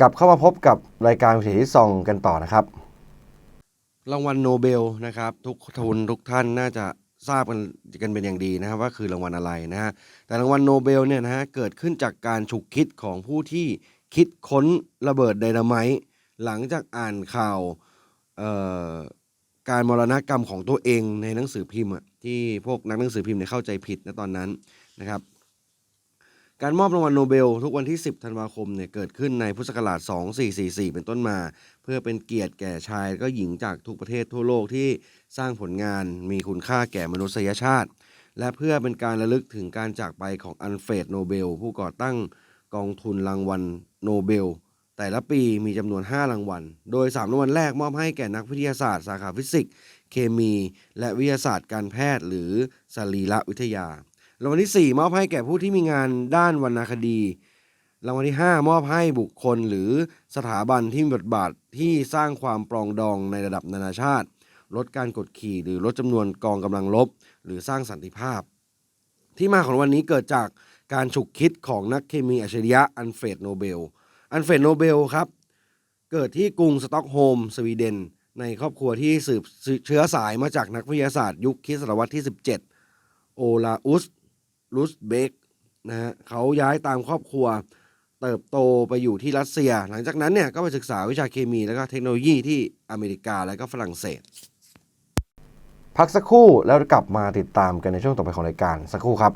กลับเข้ามาพบกับรายการวิถีที่ซองกันต่อนะครับ รางวัลโนเบลนะครับ ทุกทุนทุกท่านน่าจะทราบกันกันเป็นอย่างดีนะครับว่าคือรางวัลอะไรนะฮะแต่รางวัลโนเบลเนี่ยนะฮะเกิดขึ้นจากการฉุกคิดของผู้ที่คิดค้นระเบิดไดนาไมต์หลังจากอ่านข่าวการมรณกรรมของตัวเองในหนังสือพิมพ์ที่พวกนักหนังสือพิมพ์เนี่ยเข้าใจผิดนะตอนนั้นนะครับ การมอบรางวัลโนเบล ทุกวันที่ 10 ธันวาคมเนี่ยเกิดขึ้นในพุทธศักราช 2444 เป็นต้นมา เพื่อเป็นเกียรติแก่ชายและก็หญิงจากทุกประเทศทั่วโลกที่สร้างผลงานมีคุณค่าแก่มนุษยชาติ และเพื่อเป็นการระลึกถึงการจากไปของอันเฟรดโนเบล ผู้ก่อตั้งกองทุนรางวัลโนเบล แต่ละปีมีจำนวน 5 รางวัล โดย 3 รางวัลแรกมอบให้แก่นักวิทยาศาสตร์ สาขาฟิสิกส์ เคมี และวิทยาศาสตร์การแพทย์ หรือสรีรวิทยา รางวัลที่ 4 มอบให้แก่ผู้ที่มีงานด้านวรรณคดี รางวัลที่ 5 มอบให้บุคคลหรือสถาบันที่มีบทบาทที่สร้างความปรองดองในระดับนานาชาติ ลดการกดขี่หรือลดจำนวนกองกำลังรบหรือสร้างสันติภาพ ที่มาของวันนี้เกิดจากการฉุกคิดของนักเคมีอัจฉริยะอันเฟรดโนเบล อันเฟรดโนเบลครับ เกิดที่กรุงสต็อกโฮล์มสวีเดน ในครอบครัวที่สืบเชื้อสายมาจากนักวิทยาศาสตร์ ยุคคริสตศตวรรษที่ 17 โอลาอุส รุสเบกนะฮะเขาย้ายตามครอบครัว เติบโตไปอยู่ที่รัสเซีย หลังจากนั้นเนี่ยก็ไปศึกษาวิชาเคมีแล้วก็เทคโนโลยีที่อเมริกาและก็ฝรั่งเศส พักสักครู่แล้วกลับมาติดตามกันในช่วงต่อไปของรายการสักครู่ครับ